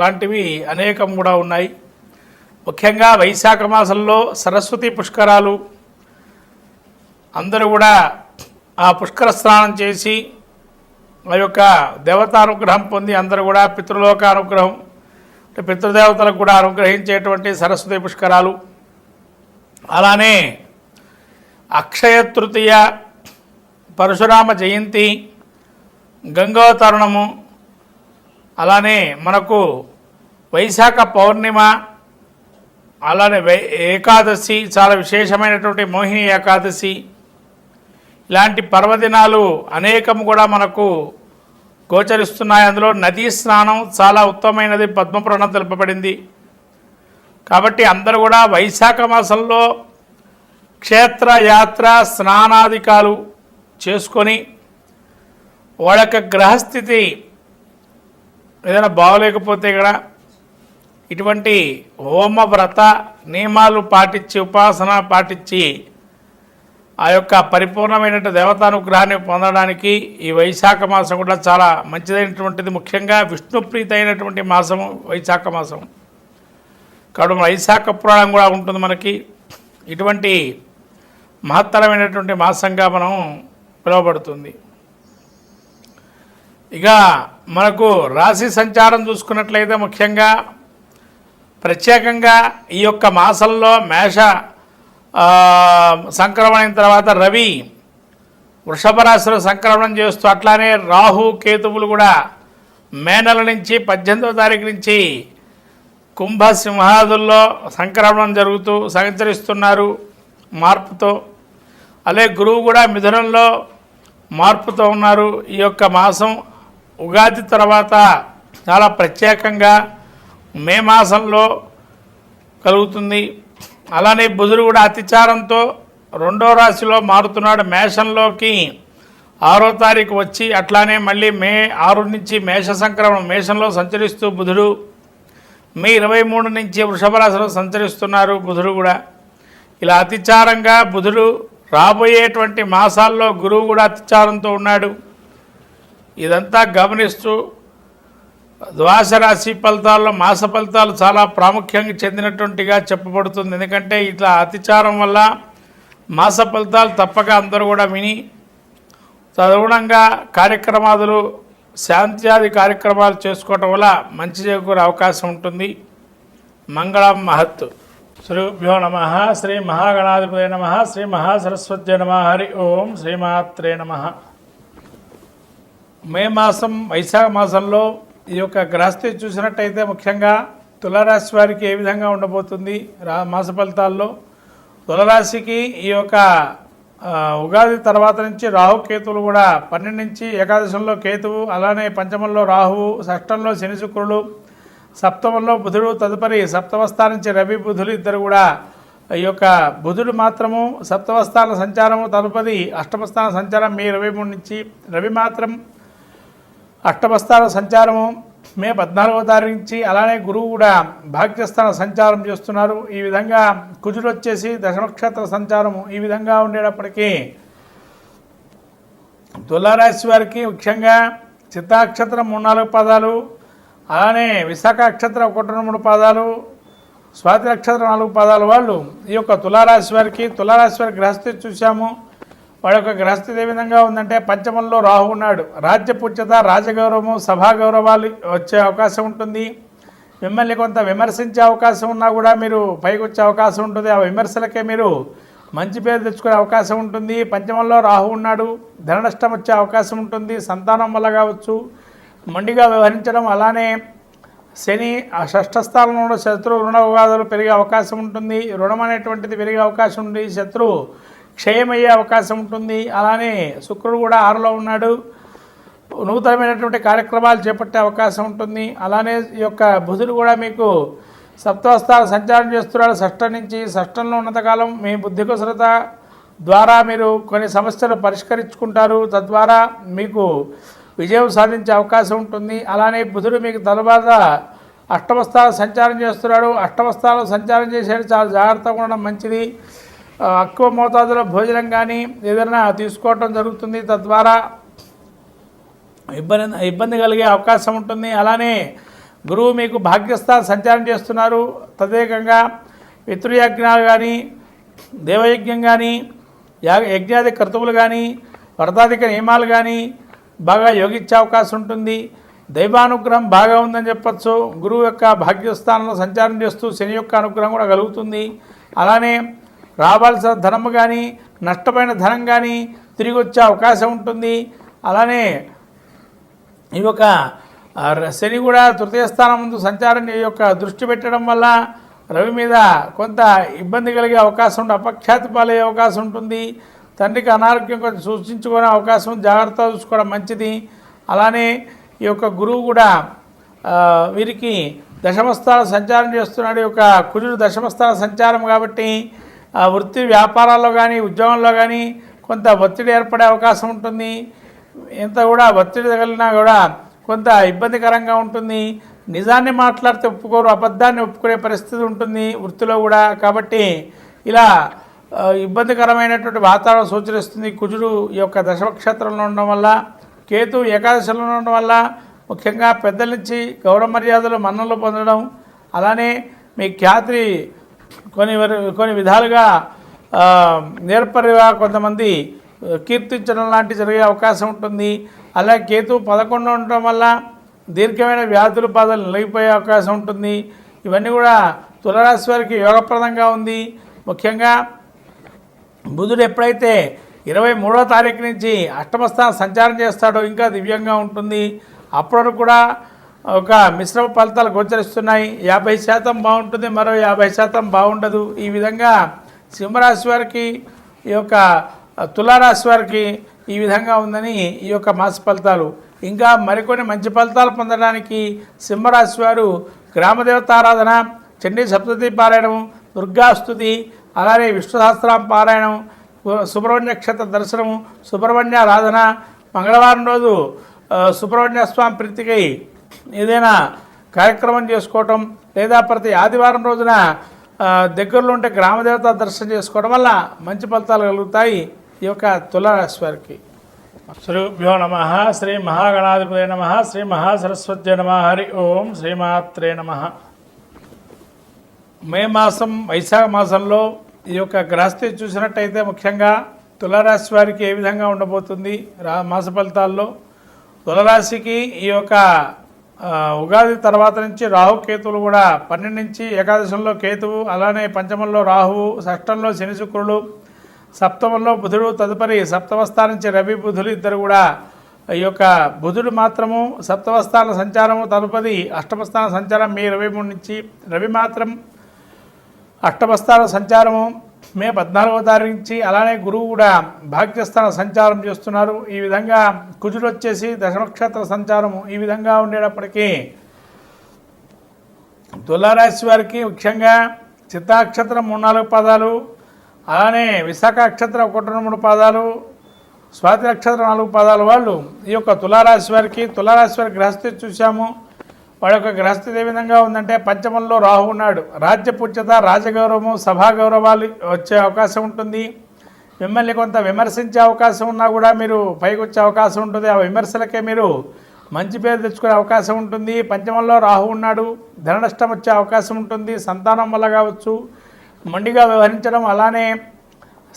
లాంటివి అనేకం కూడా ఉన్నాయి. ముఖ్యంగా వైశాఖ మాసంలో సరస్వతి పుష్కరాలు అందరూ కూడా ఆ పుష్కర స్నానం చేసి ఆ యొక్క దేవతానుగ్రహం పొంది అందరూ కూడా పితృలోక అనుగ్రహం అంటే పితృదేవతలకు కూడా అనుగ్రహించేటువంటి సరస్వతి పుష్కరాలు. అలానే అక్షయ తృతీయ పరశురామ జయంతి గంగోతరుణము అలానే మనకు వైశాఖ పౌర్ణిమ అలానే వై ఏకాదశి చాలా విశేషమైనటువంటి మోహిని ఏకాదశి. ఇలాంటి పర్వదినాలు అనేకం కూడా మనకు గోచరిస్తున్నాయి. అందులో నదీ స్నానం చాలా ఉత్తమమైనది పద్మపురాణం తెలుపబడింది. కాబట్టి అందరూ కూడా వైశాఖ మాసంలో క్షేత్ర యాత్ర స్నానాధికాలు చేసుకొని వాళ్ళ యొక్క గ్రహస్థితి ఏదైనా బాగోలేకపోతే కూడా ఇటువంటి హోమ వ్రత నియమాలు పాటించి ఉపాసన పాటించి ఆ యొక్క పరిపూర్ణమైన దేవతానుగ్రహాన్ని పొందడానికి ఈ వైశాఖ మాసం కూడా చాలా మంచిదైనటువంటిది. ముఖ్యంగా విష్ణుప్రీతి అయినటువంటి మాసము వైశాఖ మాసం. కాబట్టి వైశాఖ పురాణం కూడా ఉంటుంది మనకి. ఇటువంటి మహత్తరమైనటువంటి మాసంగా మనం పిలువబడుతుంది. ఇక మనకు రాశి సంచారం చూసుకున్నట్లయితే ముఖ్యంగా ప్రత్యేకంగా ఈ యొక్క మాసంలో మేష సంక్రమణ అయిన తర్వాత రవి వృషభ రాశిలో సంక్రమణం చేస్తూ అట్లానే రాహు కేతువులు కూడా మే నెల నుంచి పద్దెనిమిదవ తారీఖు నుంచి కుంభ సింహాదుల్లో సంక్రమణం జరుగుతూ సంచరిస్తున్నారు మార్పుతో. అలాగే గురువు కూడా మిథునంలో మార్పుతో ఉన్నారు ఈ యొక్క మాసం. ఉగాది తర్వాత చాలా ప్రత్యేకంగా మే మాసంలో కలుగుతుంది. అలానే బుధుడు కూడా అతిచారంతో రెండో రాశిలో మారుతున్నాడు మేషంలోకి. ఆరో తారీఖు వచ్చి అట్లానే మళ్ళీ మే ఆరు నుంచి మేష సంక్రమణం మేషంలో సంచరిస్తూ బుధుడు మే ఇరవై మూడు నుంచి వృషభ రాశిలో సంచరిస్తున్నారు బుధుడు కూడా. ఇలా అతిచారంగా బుధుడు రాబోయేటువంటి మాసాల్లో గురువు కూడా అతిచారంతో ఉన్నాడు. ఇదంతా గమనిస్తూ ద్వాసరాశి ఫలితాల్లో మాస ఫలితాలు చాలా ప్రాముఖ్యంగా చెందినటువంటిగా చెప్పబడుతుంది. ఎందుకంటే ఇట్లా అతిచారం వల్ల మాస ఫలితాలు తప్పక అందరూ కూడా విని తదనుగుణంగా కార్యక్రమాదులు శాంత్యాది కార్యక్రమాలు చేసుకోవటం వల్ల మంచి చేకూరే అవకాశం ఉంటుంది. మంగళం మహత్. శ్రీభ్యో నమ. శ్రీ మహాగణాధిపతి నమ. శ్రీ మహాసరస్వతి నమ. హరి ఓం శ్రీమాత్రే నమ. మే మాసం వైశాఖ మాసంలో ఈ యొక్క గ్రహస్థితి చూసినట్టయితే ముఖ్యంగా తులరాశి వారికి ఏ విధంగా ఉండబోతుంది? రా మాస ఫలితాల్లో తులరాశికి ఈ యొక్క ఉగాది తర్వాత నుంచి రాహు కేతువులు కూడా పన్నెండు నుంచి ఏకాదశంలో కేతువు అలానే పంచమంలో రాహువు షష్టంలో శని శుక్రుడు సప్తమంలో బుధుడు తదుపరి సప్తమస్థానం నుంచి రవి బుధులు ఇద్దరు కూడా ఈ యొక్క బుధుడు మాత్రము సప్తమస్థాన సంచారము తదుపరి అష్టమస్థాన సంచారం మే ఇరవై మూడు నుంచి రవి మాత్రం అష్టమస్థాన సంచారము మే పద్నాలుగవ తారీఖు నుంచి అలానే గురువు కూడా భాగ్యస్థాన సంచారం చేస్తున్నారు. ఈ విధంగా కుజుడు వచ్చేసి దశనక్షత్ర సంచారము ఈ విధంగా ఉండేటప్పటికీ తులారాశి వారికి ముఖ్యంగా చిత్తాక్షత్రం మూడు నాలుగు పదాలు అలానే విశాఖ నక్షత్రం ఒకటి రెండు మూడు పాదాలు స్వాతి నక్షత్రం నాలుగు పాదాలు వాళ్ళు ఈ యొక్క తులారాశి వారికి తులారాశి వారి గ్రహస్థితి చూసాము వాడి యొక్క గ్రహస్థితి ఏ విధంగా ఉందంటే పంచమంలో రాహు ఉన్నాడు. రాజ్యపుచ్యత రాజగౌరవము సభా గౌరవాలు వచ్చే అవకాశం ఉంటుంది. మిమ్మల్ని కొంత విమర్శించే అవకాశం ఉన్నా కూడా మీరు పైకి వచ్చే అవకాశం ఉంటుంది. ఆ విమర్శలకే మీరు మంచి పేరు తెచ్చుకునే అవకాశం ఉంటుంది. పంచమంలో రాహు ఉన్నాడు. ధన నష్టం వచ్చే అవకాశం ఉంటుంది. సంతానం వల్ల కావచ్చు. మొండిగా వ్యవహరించడం అలానే శని ఆ షష్ఠ స్థానంలో శత్రు రుణ వివాదాలు పెరిగే అవకాశం ఉంటుంది. రుణం అనేటువంటిది పెరిగే అవకాశం ఉంది. శత్రువు క్షయమయ్యే అవకాశం ఉంటుంది. అలానే శుక్రుడు కూడా ఆరులో ఉన్నాడు. నూతనమైనటువంటి కార్యక్రమాలు చేపట్టే అవకాశం ఉంటుంది. అలానే ఈ యొక్క బుధుడు కూడా మీకు సప్తవస్థాలు సంచారం చేస్తున్నాడు. షష్టం నుంచి షష్టంలో ఉన్నంతకాలం మీ బుద్ధి కుసరత ద్వారా మీరు కొన్ని సమస్యలు పరిష్కరించుకుంటారు. తద్వారా మీకు విజయం సాధించే అవకాశం ఉంటుంది. అలానే బుధుడు మీకు తరువాత అష్టమస్థాలు సంచారం చేస్తున్నాడు. అష్టమస్థాలు సంచారం చేసేది చాలా జాగ్రత్తగా ఉండడం మంచిది. ఎక్కువ మోతాదులో భోజనం కానీ ఏదైనా తీసుకోవటం జరుగుతుంది. తద్వారా ఇబ్బంది ఇబ్బంది కలిగే అవకాశం ఉంటుంది. అలానే గురువు మీకు భాగ్యస్థానం సంచారం చేస్తున్నారు. తదేకంగా పితృయజ్ఞాలు కానీ దేవయజ్ఞం కానీ యాగ యజ్ఞాది కర్తవులు కానీ వ్రతాధిక నియమాలు కానీ బాగా యోగించే అవకాశం ఉంటుంది. దైవానుగ్రహం బాగా ఉందని చెప్పచ్చు. గురువు యొక్క భాగ్యస్థానంలో సంచారం చేస్తూ శని యొక్క అనుగ్రహం కూడా కలుగుతుంది. అలానే రావాల్సిన ధనము కానీ నష్టమైన ధనం కానీ తిరిగి వచ్చే అవకాశం ఉంటుంది. అలానే ఈ యొక్క ర- శని కూడా తృతీయ స్థానం ముందు సంచారం యొక్క దృష్టి పెట్టడం వల్ల రవి మీద కొంత ఇబ్బంది కలిగే అవకాశం ఉంటుంది అపఖ్యాతి పాలయ్యే అవకాశం ఉంటుంది. తండ్రికి అనారోగ్యం కొంచెం సూచించుకునే అవకాశం జాగ్రత్త చూసుకోవడం మంచిది. అలానే ఈ యొక్క గురువు కూడా వీరికి దశమస్థాన సంచారం చేస్తున్నాడు. ఈ యొక్క కుజుడు దశమస్థాన సంచారం కాబట్టి ఆ, వృత్తి వ్యాపారాల్లో కానీ ఉద్యోగంలో కానీ కొంత ఒత్తిడి ఏర్పడే అవకాశం ఉంటుంది. ఎంత కూడా ఒత్తిడి తగిలినా కూడా కొంత ఇబ్బందికరంగా ఉంటుంది. నిజాన్ని మాట్లాడితే ఒప్పుకోరు అబద్ధాన్ని ఒప్పుకునే పరిస్థితి ఉంటుంది వృత్తిలో కూడా. కాబట్టి ఇలా ఇబ్బందికరమైనటువంటి వాతావరణం సూచనిస్తుంది కుజుడు ఈ యొక్క దశమక్షేత్రంలో ఉండడం వల్ల కేతు ఏకాదశిలో ఉండడం వల్ల ముఖ్యంగా పెద్దల నుంచి గౌరవ మర్యాదలు మన్నలు పొందడం అలానే మీ ఖ్యాతి కొన్ని కొన్ని విధాలుగా నేర్పరిగా కొంతమంది కీర్తించడం లాంటి జరిగే అవకాశం ఉంటుంది. అలాగే కేతు పదకొండు ఉండటం వల్ల దీర్ఘమైన వ్యాధులు బాధలు నిలిగిపోయే అవకాశం ఉంటుంది. ఇవన్నీ కూడా తులరాశి వారికి యోగప్రదంగా ఉంది. ముఖ్యంగా బుధుడు ఎప్పుడైతే ఇరవై మూడో తారీఖు నుంచి అష్టమస్థానం సంచారం చేస్తాడో ఇంకా దివ్యంగా ఉంటుంది. అప్పటి కూడా ఒక మిశ్రమ ఫలితాలు గోచరిస్తున్నాయి. యాభై శాతం బాగుంటుంది మరో యాభై శాతం బాగుండదు. ఈ విధంగా సింహరాశి వారికి ఈ యొక్క తులారాశి వారికి ఈ విధంగా ఉందని ఈ యొక్క మాస ఫలితాలు. ఇంకా మరికొన్ని మంచి ఫలితాలు పొందడానికి సింహరాశి వారు గ్రామదేవతారాధన చండీ సప్తతి పారాయణం దుర్గాస్తుతి అలానే విష్ణు సహస్రం పారాయణం సుబ్రహ్మణ్య క్షేత్ర దర్శనము సుబ్రహ్మణ్య ఆరాధన మంగళవారం రోజు సుబ్రహ్మణ్య స్వామి ప్రీతికై ఏదైనా కార్యక్రమం చేసుకోవటం లేదా ప్రతి ఆదివారం రోజున దగ్గరలో ఉంటే గ్రామదేవత దర్శనం చేసుకోవడం వల్ల మంచి ఫలితాలు కలుగుతాయి ఈ యొక్క తులారాశి వారికి. శ్రీభ్యో నమ. శ్రీ మహాగణాధిపతి నమ. శ్రీ మహాసరస్వతి నమ. హరి ఓం శ్రీమాత్రే నమ. మే మాసం వైశాఖ మాసంలో ఈ యొక్క గ్రహస్థితి చూసినట్టయితే ముఖ్యంగా తులారాశి వారికి ఏ విధంగా ఉండబోతుంది రా మాస ఫలితాల్లో? తులరాశికి ఈ యొక్క ఉగాది తర్వాత నుంచి రాహు కేతువులు కూడా పన్నెండు నుంచి ఏకాదశంలో కేతువు అలానే పంచమంలో రాహువు షష్టంలో శని శుక్రుడు సప్తమంలో బుధుడు తదుపరి సప్తమస్థానం నుంచి రవి బుధులు ఇద్దరు కూడా ఈ యొక్క బుధుడు మాత్రము సప్తమస్థాన సంచారము తదుపరి అష్టమస్థాన సంచారం మే ఇరవై మూడు నుంచి రవి మాత్రం అష్టమస్థాన సంచారము మే పద్నాలుగో తారీఖు నుంచి అలానే గురువు కూడా భాగ్యస్థాన సంచారం చేస్తున్నారు. ఈ విధంగా కుజుడు వచ్చేసి దశనక్షత్ర సంచారం ఈ విధంగా ఉండేటప్పటికీ తులారాశి వారికి ముఖ్యంగా చిత్తాక్షత్రం మూడు నాలుగు పదాలు అలానే విశాఖ నక్షత్రం ఒకటి రెండు మూడు పాదాలు స్వాతి నక్షత్రం నాలుగు పాదాలు వాళ్ళు ఈ యొక్క తులారాశి వారికి తులారాశి వారి గ్రహస్థితి చూశాము. వాళ్ళ యొక్క గ్రహస్థితి ఏ విధంగా ఉందంటే పంచమంలో రాహు ఉన్నాడు. రాజ్య పుణ్యత రాజగౌరవము సభా గౌరవాలు వచ్చే అవకాశం ఉంటుంది. మిమ్మల్ని కొంత విమర్శించే అవకాశం ఉన్నా కూడా మీరు పైకి వచ్చే అవకాశం ఉంటుంది. ఆ విమర్శలకే మీరు మంచి పేరు తెచ్చుకునే అవకాశం ఉంటుంది. పంచమంలో రాహు ఉన్నాడు. ధననష్టం వచ్చే అవకాశం ఉంటుంది. సంతానం వల్ల కావచ్చు. మొండిగా వ్యవహరించడం అలానే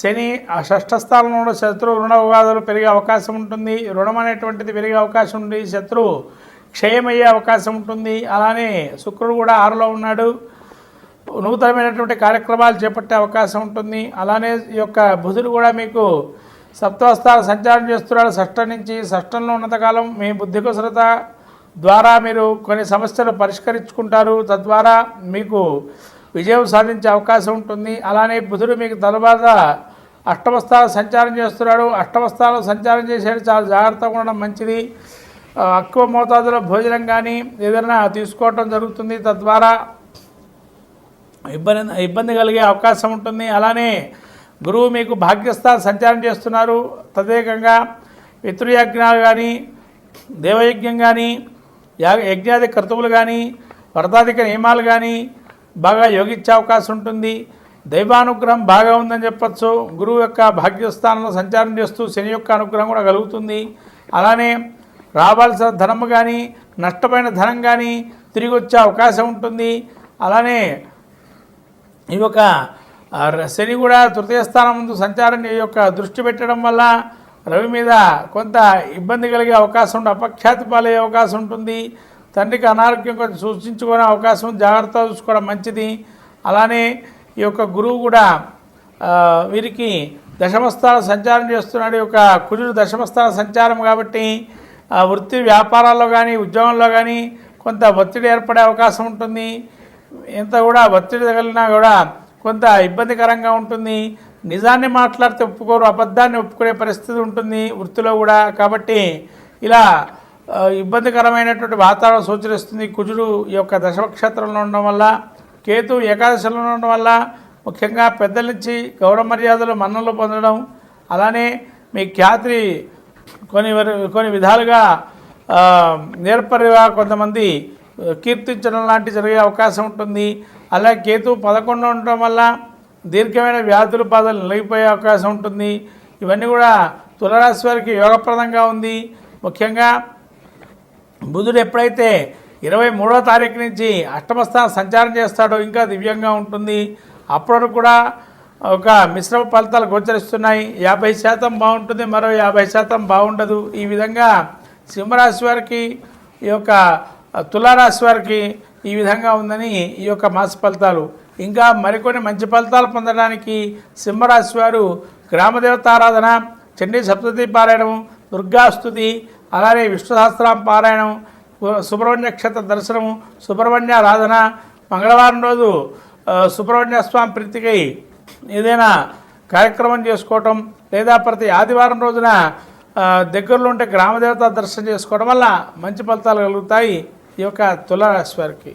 శని ఆ షష్ఠ స్థానంలో శత్రు రుణ వివాదాలు పెరిగే అవకాశం ఉంటుంది. రుణం అనేటువంటిది పెరిగే అవకాశం ఉంది. శత్రువు క్షయమయ్యే అవకాశం ఉంటుంది. అలానే శుక్రుడు కూడా ఆరులో ఉన్నాడు. నూతనమైనటువంటి కార్యక్రమాలు చేపట్టే అవకాశం ఉంటుంది. అలానే ఈ యొక్క బుధుడు కూడా మీకు సప్తవస్థాలు సంచారం చేస్తున్నాడు. షష్టం నుంచి షష్టంలో ఉన్నంతకాలం మీ బుద్ధి కుసరత ద్వారా మీరు కొన్ని సమస్యలు పరిష్కరించుకుంటారు. తద్వారా మీకు విజయం సాధించే అవకాశం ఉంటుంది. అలానే బుధుడు మీకు తరువాత అష్టమస్థాలు సంచారం చేస్తున్నాడు. అష్టమస్థాలు సంచారం చేసేది చాలా జాగ్రత్తగా ఉండడం మంచిది. ఎక్కువ మోతాదులో భోజనం కానీ ఏదైనా తీసుకోవటం జరుగుతుంది. తద్వారా ఇబ్బంది ఇబ్బంది కలిగే అవకాశం ఉంటుంది. అలానే గురువు మీకు భాగ్యస్థాన సంచారం చేస్తున్నారు. తదేకంగా పితృయజ్ఞాలు కానీ దేవయజ్ఞం కానీ యాగ యజ్ఞాది కర్తవులు కానీ వ్రతాధిక నియమాలు కానీ బాగా యోగించే అవకాశం ఉంటుంది. దైవానుగ్రహం బాగా ఉందని చెప్పచ్చు. గురువు యొక్క భాగ్యస్థానంలో సంచారం చేస్తూ శని యొక్క అనుగ్రహం కూడా కలుగుతుంది. అలానే రావాల్సిన ధనం కానీ నష్టమైన ధనం కానీ తిరిగి వచ్చే అవకాశం ఉంటుంది. అలానే ఈ యొక్క ర- శని కూడా తృతీయ స్థానం ముందు సంచారం ఈ యొక్క దృష్టి పెట్టడం వల్ల రవి మీద కొంత ఇబ్బంది కలిగే అవకాశం ఉంటుంది అపఖ్యాతి పాలయ్యే అవకాశం ఉంటుంది. తండ్రికి అనారోగ్యం కొంచెం సూచించుకునే అవకాశం జాగ్రత్త జాగ్రత్తగా చూసుకోవడం మంచిది. అలానే ఈ యొక్క గురువు కూడా వీరికి దశమస్థాన సంచారం చేస్తున్నాడు. ఈ యొక్క కుజుడు దశమస్థాన సంచారం కాబట్టి ఆ, వృత్తి వ్యాపారాల్లో కానీ ఉద్యోగంలో కానీ కొంత ఒత్తిడి ఏర్పడే అవకాశం ఉంటుంది. ఎంత కూడా ఒత్తిడి తగిలినా కూడా కొంత ఇబ్బందికరంగా ఉంటుంది. నిజాన్ని మాట్లాడితే ఒప్పుకోరు అబద్ధాన్ని ఒప్పుకునే పరిస్థితి ఉంటుంది వృత్తిలో కూడా. కాబట్టి ఇలా ఇబ్బందికరమైనటువంటి వాతావరణం సూచనిస్తుంది కుజుడు ఈ యొక్క దశనక్షత్రంలో ఉండడం వల్ల కేతు ఏకాదశిలో ఉండడం వల్ల ముఖ్యంగా పెద్దల నుంచి గౌరవ మర్యాదలు మన్నలు పొందడం అలానే మీ ఖ్యాతి కొన్ని కొన్ని విధాలుగా నేర్పరిగా కొంతమంది కీర్తించడం లాంటి జరిగే అవకాశం ఉంటుంది. అలాగే కేతు పదకొండు ఉండటం వల్ల దీర్ఘమైన వ్యాధులు బాధలు నిలిగిపోయే అవకాశం ఉంటుంది. ఇవన్నీ కూడా తులరాశి వారికి యోగప్రదంగా ఉంది. ముఖ్యంగా బుధుడు ఎప్పుడైతే ఇరవై మూడో తారీఖు నుంచి అష్టమస్థానం సంచారం చేస్తాడో ఇంకా దివ్యంగా ఉంటుంది. అప్పటి కూడా ఒక మిశ్రమ ఫలితాలు గోచరిస్తున్నాయి. యాభై శాతం బాగుంటుంది మరో యాభై శాతం బాగుండదు. ఈ విధంగా సింహరాశి వారికి ఈ యొక్క తులారాశి వారికి ఈ విధంగా ఉందని ఈ యొక్క మాస ఫలితాలు. ఇంకా మరికొన్ని మంచి ఫలితాలు పొందడానికి సింహరాశి వారు గ్రామదేవతారాధన చండీ సప్తతి పారాయణం దుర్గాస్తుతి అలానే విష్ణు సహస్రం పారాయణం సుబ్రహ్మణ్య క్షేత్ర దర్శనము సుబ్రహ్మణ్య ఆరాధన మంగళవారం రోజు సుబ్రహ్మణ్య స్వామి ప్రీతికై ఏదైనా కార్యక్రమం చేసుకోవటం లేదా ప్రతి ఆదివారం రోజున దగ్గరలో ఉంటే గ్రామదేవత దర్శనం చేసుకోవడం వల్ల మంచి ఫలితాలు కలుగుతాయి ఈ యొక్క తులారాశి వారికి.